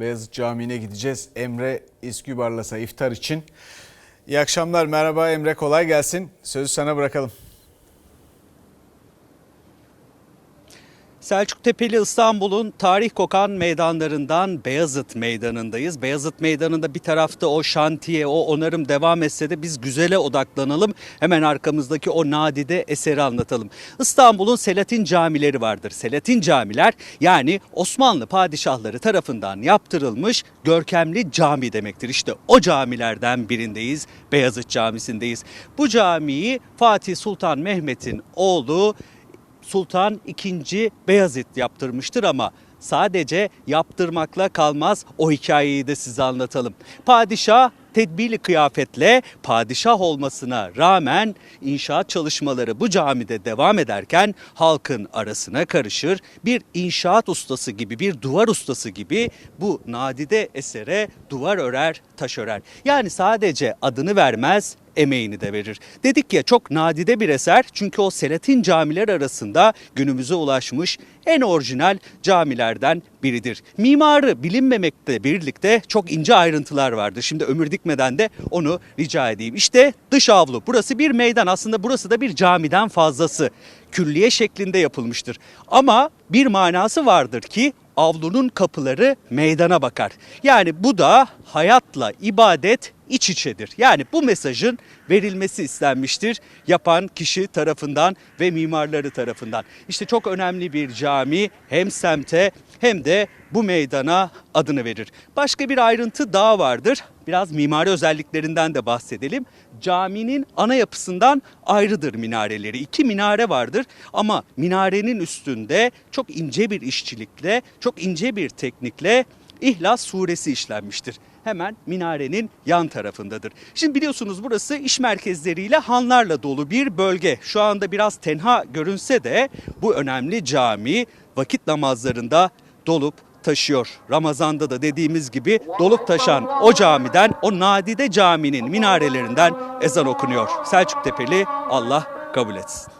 Beyazıt Camii'ne gideceğiz. Emre İskübarlas'a iftar için. İyi akşamlar, merhaba Emre, kolay gelsin. Sözü sana bırakalım. Selçuk Tepeli İstanbul'un tarih kokan meydanlarından Beyazıt Meydanı'ndayız. Beyazıt Meydanı'nda bir tarafta o şantiye, o onarım devam etse de biz güzele odaklanalım. Hemen arkamızdaki o nadide eseri anlatalım. İstanbul'un Selatin camileri vardır. Selatin camiler yani Osmanlı padişahları tarafından yaptırılmış görkemli cami demektir. İşte o camilerden birindeyiz. Beyazıt Camisi'ndeyiz. Bu camiyi Fatih Sultan Mehmet'in oğlu Sultan II. Beyazıt yaptırmıştır ama sadece yaptırmakla kalmaz o hikayeyi de size anlatalım. Padişah tedbirli kıyafetle padişah olmasına rağmen inşaat çalışmaları bu camide devam ederken halkın arasına karışır. Bir inşaat ustası gibi, bir duvar ustası gibi bu nadide esere duvar örer, taş örer. Yani sadece adını vermez, emeğini de verir. Dedik ya çok nadide bir eser çünkü o Selatin camiler arasında günümüze ulaşmış en orijinal camilerden biridir. Mimarı bilinmemekle birlikte çok ince ayrıntılar vardır. Şimdi ömür dikmeden de onu rica edeyim. İşte dış avlu. Burası bir meydan. Aslında burası da bir camiden fazlası. Külliye şeklinde yapılmıştır. Ama bir manası vardır ki avlunun kapıları meydana bakar. Yani bu da hayatla ibadet iç içedir. Yani bu mesajın verilmesi istenmiştir yapan kişi tarafından ve mimarları tarafından. İşte çok önemli bir cami hem semte hem de bu meydana adını verir. Başka bir ayrıntı daha vardır. Biraz mimari özelliklerinden de bahsedelim. Caminin ana yapısından ayrıdır minareleri. İki minare vardır ama minarenin üstünde çok ince bir işçilikle, çok ince bir teknikle İhlas suresi işlenmiştir. Hemen minarenin yan tarafındadır. Şimdi biliyorsunuz burası iş merkezleriyle hanlarla dolu bir bölge. Şu anda biraz tenha görünse de bu önemli cami vakit namazlarında dolup taşıyor. Ramazanda da dediğimiz gibi dolup taşan o camiden, o nadide caminin minarelerinden ezan okunuyor. Selçuk Tepeli Allah kabul etsin.